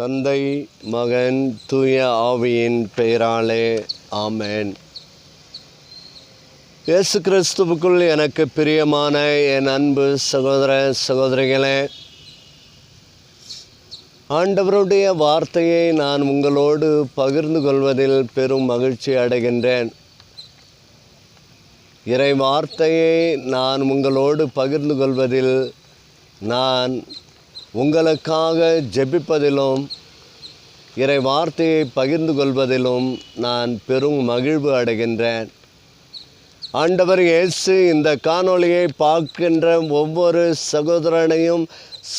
தந்தை மகன் தூய ஆவியின் பெயராலே ஆமேன். இயேசு கிறிஸ்துவுக்குள் எனக்கு பிரியமான என் அன்பு சகோதர சகோதரிகளே ஆண்டவருடைய வார்த்தையை நான் உங்களோடு பகிர்ந்து கொள்வதில் பெரும் மகிழ்ச்சி அடைகின்றேன். இறை வார்த்தையை நான் உங்களோடு பகிர்ந்து கொள்வதில் நான் உங்களுக்காக ஜெபிப்பதிலும் இறை வார்த்தையை பகிர்ந்து கொள்வதிலும் நான் பெரும் மகிழ்வு அடைகின்றேன். ஆண்டவர் இயேசு இந்த காணொளியை பார்க்கின்ற ஒவ்வொரு சகோதரனையும்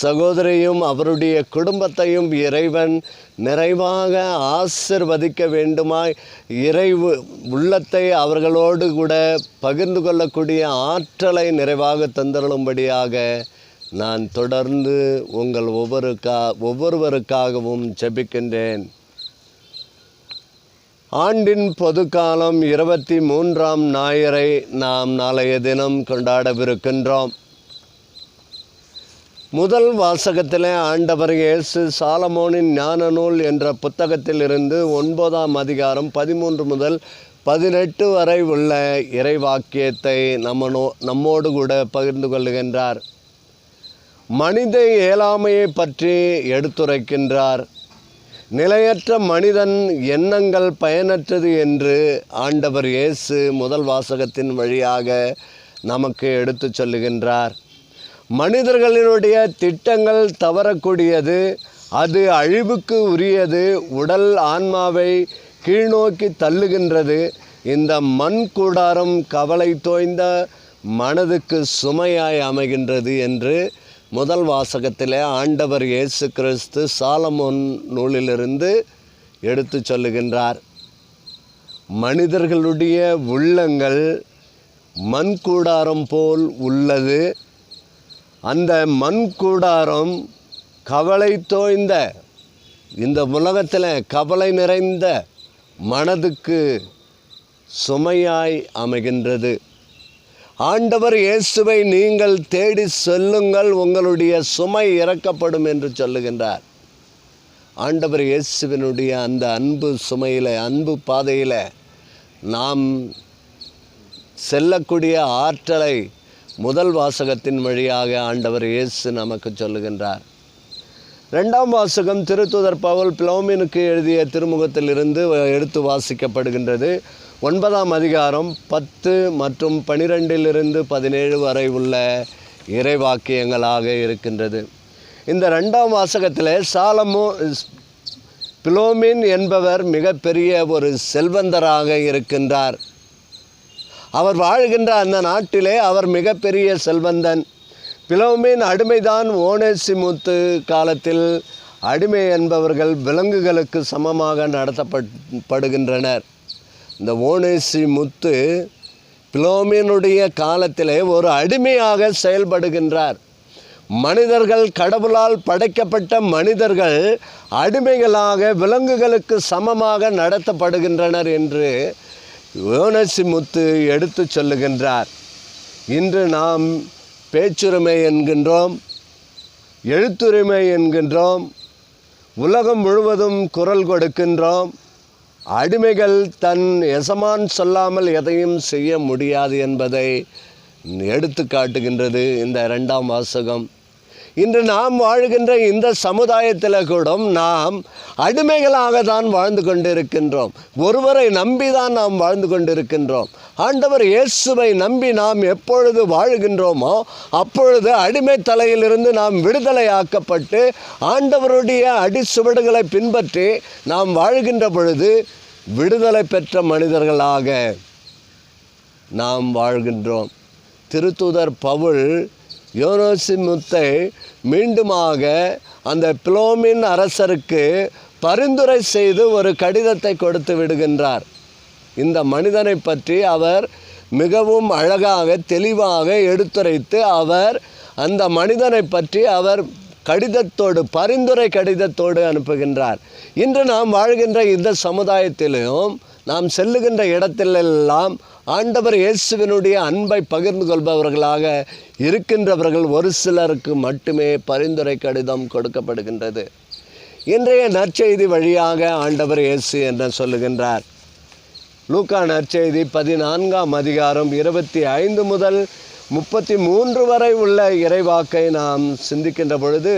சகோதரியும் அவருடைய குடும்பத்தையும் இறைவன் நிறைவாக ஆசிர்வதிக்க வேண்டுமாய் இறைவு உள்ளத்தை அவர்களோடு கூட பகிர்ந்து கொள்ளக்கூடிய ஆற்றலை நிறைவாக தந்திரளும்படியாக நான் தொடர்ந்து உங்கள் ஒவ்வொருக்கா ஒவ்வொருவருக்காகவும் ஜெபிக்கின்றேன். ஆண்டின் பொதுக்காலம் இருபத்தி மூன்றாம் ஞாயிறை நாம் நாளைய தினம் கொண்டாடவிருக்கின்றோம். முதல் வாசகத்திலே ஆண்டவர் இயேசு சாலமோனின் ஞான நூல் என்ற புத்தகத்திலிருந்து ஒன்பதாம் அதிகாரம் பதிமூன்று முதல் பதினெட்டு வரை உள்ள இறைவாக்கியத்தை நம்மனோ நம்மோடு கூட பகிர்ந்து கொள்ளுகின்றார். மனித இயலாமையை பற்றி எடுத்துரைக்கின்றார். நிலையற்ற மனிதன் எண்ணங்கள் பயனற்றது என்று ஆண்டவர் இயேசு முதல் வாசகத்தின் வழியாக நமக்கு எடுத்துச் சொல்லுகின்றார். மனிதர்களினுடைய திட்டங்கள் தவறக்கூடியது அது அழிவுக்கு உரியது உடல் ஆன்மாவை கீழ்நோக்கி தள்ளுகின்றது. இந்த மண் கூடாரம் கவலை தோய்ந்த மனதுக்கு சுமையாய் அமைகின்றது என்று முதல் வாசகத்திலே ஆண்டவர் இயேசு கிறிஸ்து சாலமோன் நூலிலிருந்து எடுத்து சொல்லுகின்றார். மனிதர்களுடைய உள்ளங்கள் மண் கூடாரம் போல் உள்ளது. அந்த மண் கூடாரம் கவலை தோய்ந்த இந்த உலகத்தில் கவலை நிறைந்த மனதுக்கு சுமையாய் அமைகின்றது. ஆண்டவர் இயேசுவை நீங்கள் தேடி செல்லுங்கள் உங்களுடைய சுமை இறக்கப்படும் என்று சொல்லுகின்றார். ஆண்டவர் இயேசுவினுடைய அந்த அன்பு சுமையில் அன்பு பாதையில் நாம் செல்லக்கூடிய ஆற்றலை முதல் வாசகத்தின் வழியாக ஆண்டவர் இயேசு நமக்கு சொல்லுகின்றார். ரெண்டாம் வாசகம் திருத்துதர் பவுல் பிளோமினுக்கு எழுதிய திருமுகத்திலிருந்து எடுத்து வாசிக்கப்படுகின்றது. ஒன்பதாம் அதிகாரம் பத்து மற்றும் பனிரெண்டிலிருந்து பதினேழு வரை உள்ள இறைவாக்கியங்களாக இருக்கின்றது. இந்த ரெண்டாம் வாசகத்தில் சாலமோ பிலோமின் என்பவர் மிகப்பெரிய ஒரு செல்வந்தராக இருக்கின்றார். அவர் வாழ்கின்ற அந்த நாட்டிலே அவர் மிகப்பெரிய செல்வந்தன். பிலோமின் அடிமைதான் ஓனேசிமுத்து காலத்தில் அடிமை என்பவர்கள் விலங்குகளுக்கு சமமாக நடத்தப்படுகின்றனர் இந்த ஓனேசி முத்து பிலோமினுடைய காலத்திலே ஒரு அடிமையாக செயல்படுகின்றார். மனிதர்கள் கடவுளால் படைக்கப்பட்ட மனிதர்கள் அடிமைகளாக விலங்குகளுக்கு சமமாக நடத்தப்படுகின்றனர் என்று யோனசி முத்து எடுத்து சொல்லுகின்றார். இன்று நாம் பேச்சுரிமை என்கின்றோம் எழுத்துரிமை என்கின்றோம் உலகம் முழுவதும் குரல் கொடுக்கின்றோம் அடிமைகள் தன் எசமான் சொல்லாமல் எதையும் செய்ய முடியாது என்பதை எடுத்து காட்டுகின்றது இந்த இரண்டாம் வாசகம். இன்று நாம் வாழ்கின்ற இந்த சமுதாயத்தில் கூட நாம் அடிமைகளாக தான் வாழ்ந்து கொண்டிருக்கின்றோம். ஒருவரை நம்பி தான் நாம் வாழ்ந்து கொண்டிருக்கின்றோம். ஆண்டவர் இயேசுவை நம்பி நாம் எப்பொழுது வாழுகின்றோமோ அப்பொழுது அடிமை தலையிலிருந்து நாம் விடுதலை ஆக்கப்பட்டு ஆண்டவருடைய அடிச்சுவடுகளை பின்பற்றி நாம் வாழ்கின்ற பொழுது விடுதலை பெற்ற மனிதர்களாக நாம் வாழ்கின்றோம். திருத்தூதர் பவுல் யோனோசி முத்தை மீண்டுமாக அந்த பிலோமின் அரசருக்கு பரிந்துரை செய்து ஒரு கடிதத்தை கொடுத்து விடுகின்றார். இந்த மனிதனை பற்றி அவர் மிகவும் அழகாக தெளிவாக எடுத்துரைத்து அவர் அந்த மனிதனை பற்றி அவர் கடிதத்தோடு பரிந்துரை கடிதத்தோடு அனுப்புகின்றார். இன்று நாம் வாழ்கின்ற இந்த சமுதாயத்திலும் நாம் செல்லுகின்ற இடத்திலெல்லாம் ஆண்டவர் இயேசுவினுடைய அன்பை பகிர்ந்து கொள்பவர்களாக இருக்கின்றவர்கள் ஒரு சிலருக்கு மட்டுமே பரிந்துரை கடிதம் கொடுக்கப்படுகின்றது. இன்றைய நற்செய்தி வழியாக ஆண்டவர் இயேசு என்ன சொல்லுகின்றார்? லூக்கா நற்செய்தி பதினான்காம் அதிகாரம் இருபத்தி ஐந்து முதல் முப்பத்தி மூன்று வரை உள்ள இறைவாக்கை நாம் சிந்திக்கின்ற பொழுது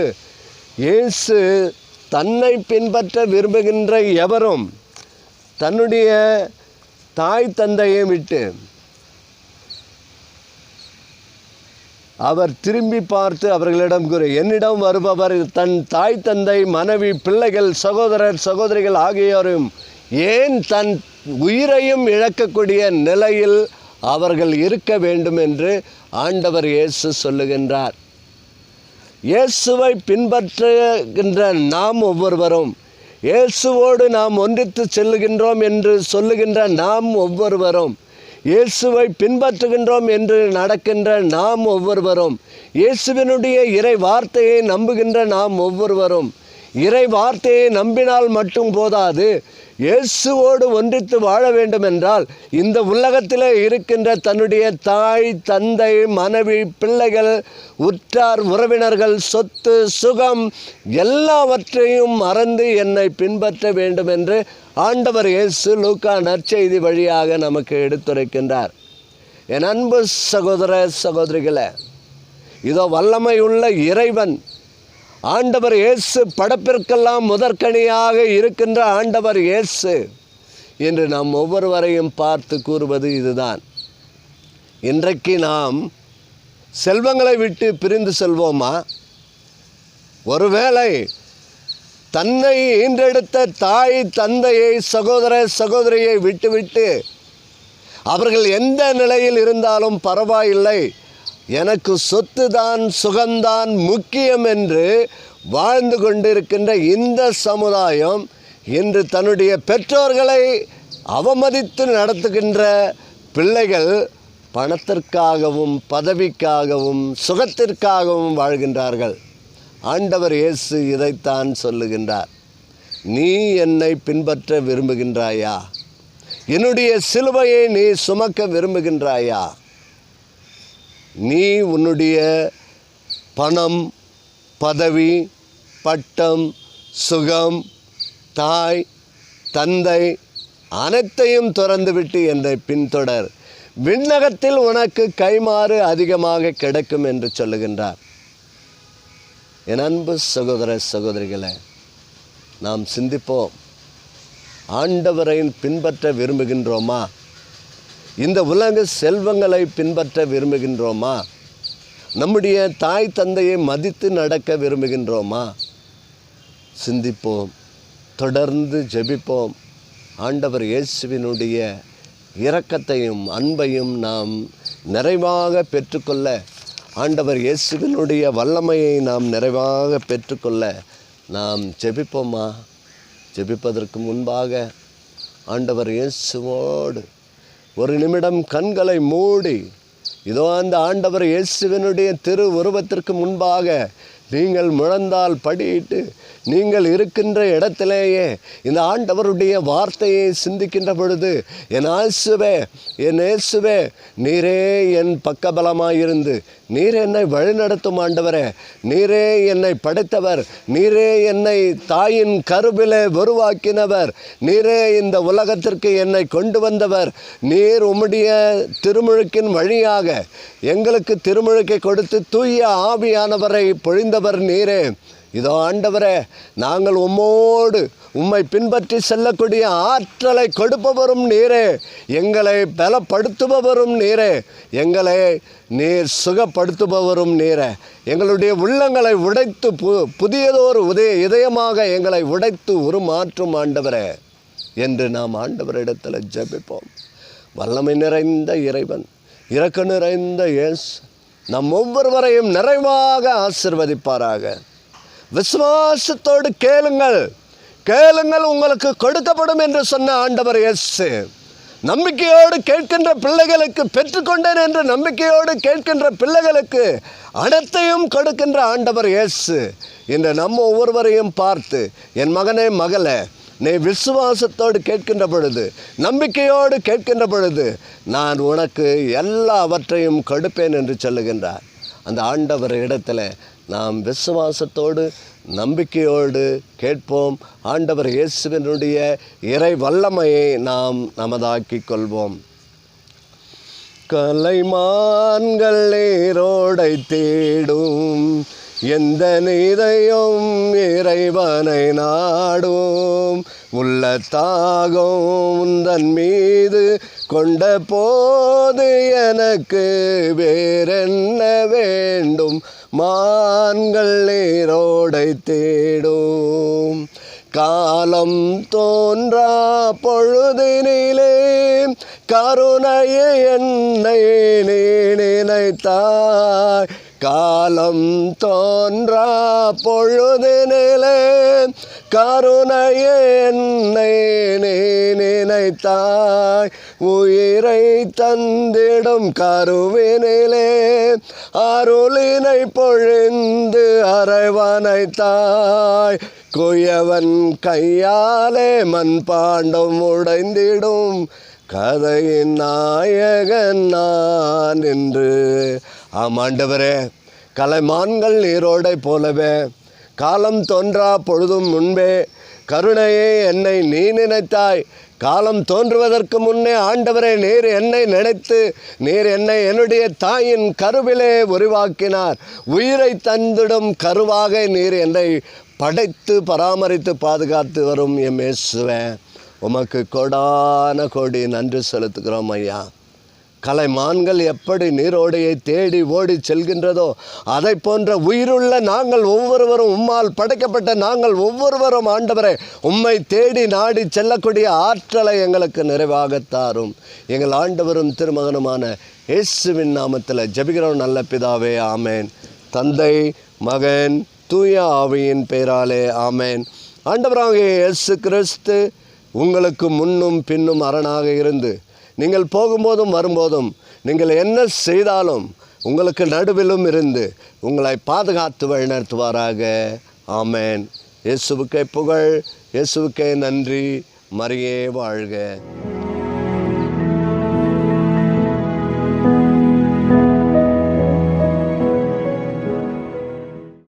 இயேசு தன்னை பின்பற்ற விரும்புகின்ற எவரும் தன்னுடைய தாய் தந்தையை விட்டு அவர் திரும்பி பார்த்து அவர்களிடம் கூறு என்னிடம் வருபவர் தன் தாய் தந்தை மனைவி பிள்ளைகள் சகோதரர் சகோதரிகள் ஆகியோரும் ஏன் தன் உயிரையும் இழக்கக்கூடிய நிலையில் அவர்கள் இருக்க வேண்டும்? என்று ஆண்டவர் இயேசு சொல்லுகின்றார். இயேசுவை பின்பற்றுகின்ற நாம் ஒவ்வொருவரும் இயேசுவோடு நாம் ஒன்றித்து செல்லுகின்றோம் என்று சொல்லுகின்ற நாம் ஒவ்வொருவரும் இயேசுவை பின்பற்றுகின்றோம் என்று நடக்கின்ற நாம் ஒவ்வொருவரும் இயேசுவினுடைய இறை வார்த்தையை நம்புகின்ற நாம் ஒவ்வொருவரும் இறை வார்த்தையை நம்பினால் மட்டும் போதாது இயேசுவோடு ஒன்றித்து வாழ வேண்டும் என்றால் இந்த உலகத்தில் இருக்கின்ற தன்னுடைய தாய் தந்தை மனைவி பிள்ளைகள் உற்றார் உறவினர்கள் சொத்து சுகம் எல்லாவற்றையும் மறந்து என்னை பின்பற்ற வேண்டும் என்று ஆண்டவர் இயேசு லூக்கா நற்செய்தி வழியாக நமக்கு எடுத்துரைக்கின்றார். என் அன்பு சகோதர சகோதரிகளை இதோ வல்லமை உள்ள இறைவன் ஆண்டவர் இயேசு படப்பிற்கெல்லாம் முதற்கனியாக இருக்கின்ற ஆண்டவர் இயேசு என்று நாம் ஒவ்வொருவரையும் பார்த்து கூறுவது இதுதான். இன்றைக்கு நாம் செல்வங்களை விட்டு பிரிந்து செல்வோமா? ஒருவேளை தன்னை ஈன்றெடுத்த தாய் தந்தையை சகோதர சகோதரியை விட்டுவிட்டு அவர்கள் எந்த நிலையில் இருந்தாலும் பரவாயில்லை. எனக்கு சொத்து தான் சுகம்தான் முக்கியம் என்று வாழ்ந்து கொண்டிருக்கின்ற இந்த சமுதாயம் இன்று தன்னுடைய பெற்றோர்களை அவமதித்து நடத்துகின்ற பிள்ளைகள் பணத்திற்காகவும் பதவிக்காகவும் சுகத்திற்காகவும் வாழ்கின்றார்கள். ஆண்டவர் இயேசு இதைத்தான் சொல்லுகின்றார். நீ என்னை பின்பற்ற விரும்புகின்றாயா? என்னுடைய சிலுவையை நீ சுமக்க விரும்புகின்றாயா? நீ உன்னுடைய பணம் பதவி பட்டம் சுகம் தாய் தந்தை அனைத்தையும் துறந்துவிட்டு என்னை பின்தொடர். விண்ணகத்தில் உனக்கு கைமாறு அதிகமாக கிடைக்கும் என்று சொல்லுகின்றார். என் அன்பு சகோதர சகோதரிகளை நாம் சிந்திப்போம். ஆண்டவரை பின்பற்ற விரும்புகின்றோமா? இந்த உலக செல்வங்களை பின்பற்ற விரும்புகின்றோமா? நம்முடைய தாய் தந்தையை மதித்து நடக்க விரும்புகின்றோமா? சிந்திப்போம் தொடர்ந்து ஜெபிப்போம். ஆண்டவர் இயேசுவினுடைய இரக்கத்தையும் அன்பையும் நாம் நிறைவாக பெற்றுக்கொள்ள ஆண்டவர் இயேசுவினுடைய வல்லமையை நாம் நிறைவாக பெற்றுக்கொள்ள நாம் ஜெபிப்போமா? ஜெபிப்பதற்கு முன்பாக ஆண்டவர் இயேசுவோடு ஒரு நிமிடம் கண்களை மூடி இதோ அந்த ஆண்டவர் இயேசுவினுடைய திரு உருவத்திற்கு முன்பாக நீங்கள் முழந்தால் படியிட்டு நீங்கள் இருக்கின்ற இடத்திலேயே இந்த ஆண்டவருடைய வார்த்தையை சிந்திக்கின்ற பொழுது என் ஆசுவே என் இயேசுவே நீரே என் பக்கபலமாயிருந்து நீர் என்னை வழிநடத்தும் ஆண்டவரே. நீரே என்னை படைத்தவர். நீரே என்னை தாயின் கருவிலே உருவாக்கினவர். நீரே இந்த உலகத்திற்கு என்னை கொண்டு வந்தவர். நீர் உம்முடைய திருமுழுக்கின் வழியாக எங்களுக்கு திருமுழுக்கை கொடுத்து தூய ஆவியானவரை பொழிந்தவர் நீரே. இதோ ஆண்டவரே நாங்கள் உம்மோடு உம்மை பின்பற்றி செல்லக்கூடிய ஆற்றலை கொடுப்பவரும் நீரே எங்களை பலப்படுத்துபவரும் நீரே எங்களை நீர் சுகப்படுத்துபவரும் நீரே. எங்களுடைய உள்ளங்களை உடைத்து பு புதியதோர் உதய இதயமாக எங்களை உடைத்து உருமாற்றும் ஆண்டவரே என்று நாம் ஆண்டவரிடத்தில் ஜெபிப்போம். வல்லமை நிறைந்த இறைவன் இறக்க நிறைந்த இயேசு நம் ஒவ்வொருவரையும் நிறைவாக ஆசிர்வதிப்பாராக. விசுவாசத்தோடு கேளுங்கள். கேளுங்கள் உங்களுக்கு கொடுக்கப்படும் என்று சொன்ன ஆண்டவர் இயேசு. நம்பிக்கையோடு கேட்கின்ற பிள்ளைகளுக்கு பெற்றுக்கொண்டேன் என்று நம்பிக்கையோடு கேட்கின்ற பிள்ளைகளுக்கு அனைத்தையும் கொடுக்கின்ற ஆண்டவர் இயேசு. இன்று நம்ம ஒவ்வொருவரையும் பார்த்து என் மகனே மகளே நீ விசுவாசத்தோடு கேட்கின்ற பொழுது நம்பிக்கையோடு கேட்கின்ற பொழுது நான் உனக்கு எல்லாவற்றையும் கொடுப்பேன் என்று சொல்லுகின்றார். அந்த ஆண்டவர் இடத்துல நாம் விசுவாசத்தோடு நம்பிக்கையோடு கேட்போம். ஆண்டவர் இயேசுவினுடைய இறை வல்லமையை நாம் நமதாக்கிக் கொள்வோம். கலைமான்கள் நீரோடை தேடும். எந்த நீதையும் இறைவனை நாடும். உள்ள தாகம் உந்தன் மீது கொண்ட போது எனக்கு வேறென்ன வேண்டும்? மான்கள் நீரோடை தேடும். காலம் தோன்றா பொழுதினிலே கருணையை என்னை நீ நினைத்தாய். காலம் தோன்றா பொழுது நிலே. கருணையை என்னை நீ நினைத்தாய். உயிரை தந்திடும் கருவினிலே. அருளினை பொழிந்து அரைவனைத்தாய் குயவன் கையாலே மண் பாண்டம் உடைந்திடும். கதையின் நாயகன் நான் என்று ஆம் ஆண்டவரே கலைமான்கள் நீரோடை போலவே காலம் தோன்றா பொழுதும் முன்பே கருணையே என்னை நீ நினைத்தாய். காலம் தோன்றுவதற்கு முன்னே ஆண்டவரே நீர் என்னை நினைத்து நீர் என்னை என்னுடைய தாயின் கருவிலே உருவாக்கினார். உயிரை தந்திடும் கருவாக நீர் என்னை படைத்து பராமரித்து பாதுகாத்து வரும் எம் இயேசுவே. உமக்கு கொடான கோடி நன்றி செலுத்துகிறோம் ஐயா. கலைமான்கள் எப்படி நீரோடையை தேடி ஓடி செல்கின்றதோ அதை போன்ற உயிருள்ள நாங்கள் ஒவ்வொருவரும் உம்மால் படைக்கப்பட்ட நாங்கள் ஒவ்வொருவரும் ஆண்டவரே உம்மை தேடி நாடி செல்லக்கூடிய ஆற்றலை எங்களுக்கு நிறைவாக தாரும். எங்கள் ஆண்டவரும் திருமகனுமான இயேசுவின் நாமத்தில் ஜெபிக்கிறோம் நல்ல பிதாவே ஆமேன். தந்தை மகன் தூய ஆவியின் பெயராலே ஆமேன். ஆண்டவராகிய இயேசு கிறிஸ்து உங்களுக்கு முன்னும் பின்னும் அரணாக இருந்து நீங்கள் போகும்போதும் வரும்போதும் நீங்கள் என்ன செய்தாலும் உங்களுக்கு நடுவிலும் இருந்து உங்களை பாதுகாத்து வழிநடத்துவாராக. ஆமேன். இயேசுவுக்கே புகழ். இயேசுவுக்கே நன்றி. மறியே வாழ்க.